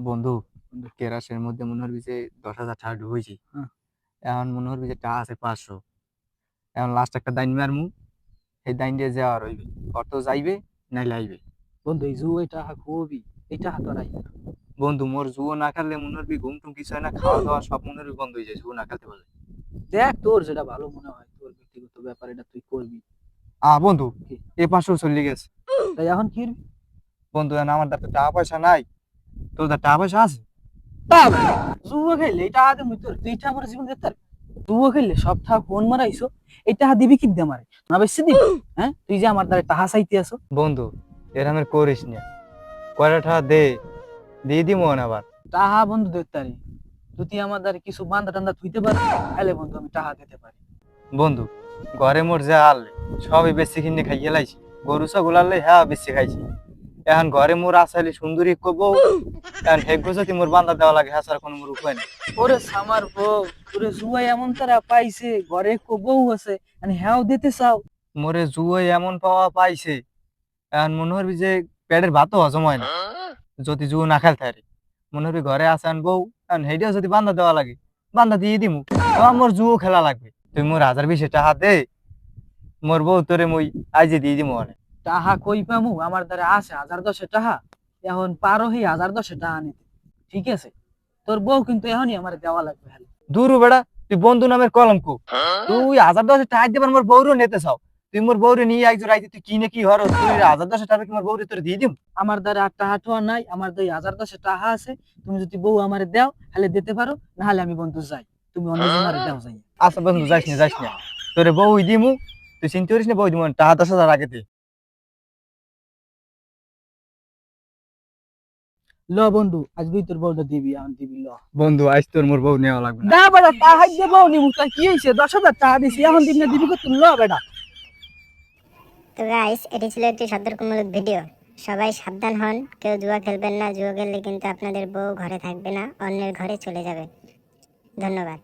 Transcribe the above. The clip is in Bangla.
বন্ধু কেরাসের মধ্যে মনে হবি যে দশ হাজার টাকা ঢুকেছি হ্যাঁ। এখন মনে হবি যে টাকা আছে পাঁচশো। এখন লাস্ট একটা দাইন মারমু সেই দাইন দিয়ে যাওয়া রইবে অটো যাইবে নাইলে লাইবে বন্ধু এই জু এটা খুবই এটা তো নাই বন্ধু মোর জুয়ো না খেললে মনে হবি ঘুম টুম কিছু হয় না খাওয়া দাওয়া সব মনে হবি বন্ধ হয়ে যায় জুয়ো না খেলতে পারলে। দেখ তোর যেটা ভালো মনে হয় তোর ব্যক্তিগত ব্যাপার এটা তুই করবি। আ বন্ধু এ পাঁচশো চলে গেছে। তাই এখন কি? বন্ধু আমার তো টাকা পয়সা নাই। তোর তো টাকা পয়সা আছে। তা জুয়া খেললে এটা হাতে মুই তোর তুই জীবন দেখতে? জুয়া খেললে সব টাকা ফোন মারাইছো দিবি কি দে মারে না বেশি দিবি? হ্যাঁ? তুই যে আমার দ্বারা টাহা চাইতে আসো। বন্ধু করিস না। কয়টা টাকা দে দিয়ে দিব না আবার। টাহা বন্ধু দেখতে পারি যদি আমার দ্বারা কিছু বান্ধা টান্দা থুইতে পারে তাহলে বন্ধু আমি টাহা দিতে পারি। বন্ধু ঘরে মোর যা আনলে সবই বেশি কিনে খাইয়ে লাইছি। গরু ছাগল আনলে হ্যাঁ বেশি খাইছি। এখন ঘরে মোর আসালি সুন্দরী কব এখন হেগ যদি মোর বান্ধা দেওয়া লাগে হ্যাঁ স্যার কোনো মোর উপায় নেই। ওরে সামার বউ তোরে জুয়াই এমন তারা পাইছে ঘরে কো বউ আছে মানে হ্যাঁ দিতে চাও। মোরে জুয়োই এমন পাওয়া পাইছে এখন মনে হবি যে পেটের ভাতও হজম হয় না যদি জুয়ো না খেলতে পারি। মনে হবি ঘরে আসেন বউ এখন হেডিও যদি বান্ধা দেওয়া লাগে বান্ধা দিয়ে দিমু। মোর জুয়ো খেলা লাগবে। তুই মোর হাজার বিশে টাকা দে মোর বউ তোরে মই আইজে দিয়ে দিমু অনেক। টাহা কই পামু? আমার দ্বারা আছে হাজার দশে টাহা এখন পারো হি হাজার দশে টাহা নিতে। ঠিক আছে? তোর বউ কিন্তু এখনই আমার দেওয়া লাগবে হ্যাঁ দূর বেড়া তুই বন্ধু নামের কলঙ্ক তুই হাজার দশ টাকা দিবার মোর বউরও নিতে চাও। তুই মোর বউরে নিয়ে একজন রাইতে তুই কিনে কি হর? তুই হাজার দশ টাকা কি মোর বউরে তোর দিয়ে দিম? আমার দ্বারা আর টাহা টোয়া নাই আমার দুই হাজার দশে টাহা আছে। তুমি যদি বউ আমারে দাও তাহলে দিতে পারো না হলে আমি বন্ধু যাই। তুমি অন্য জনের দাও যাই। আচ্ছা বন্ধু যাইস না যাইস না। তোরে বউ দিমু তুই চিন্তা করিস না বউ দিমু টাকা দশ হাজার আগে ল বন্ধু আজ তুই তোর বউটা দিবি আমি দিবি ল। বন্ধু আজ তোর মোর বউ নেওয়া লাগবে না। বেটা বউ নিবু তা কি হয়েছে দশ হাজার টাকা দিছি এখন দিবি না দিবি কত ল বেটা। তো গাইস এটি ছিল একটি সতর্কমূলক ভিডিও সবাই সাবধান হন কেউ জুয়া খেলবেন না জুয়া খেললে কিন্তু আপনাদের বউ ঘরে থাকবে না অন্যের ঘরে চলে যাবে। ধন্যবাদ।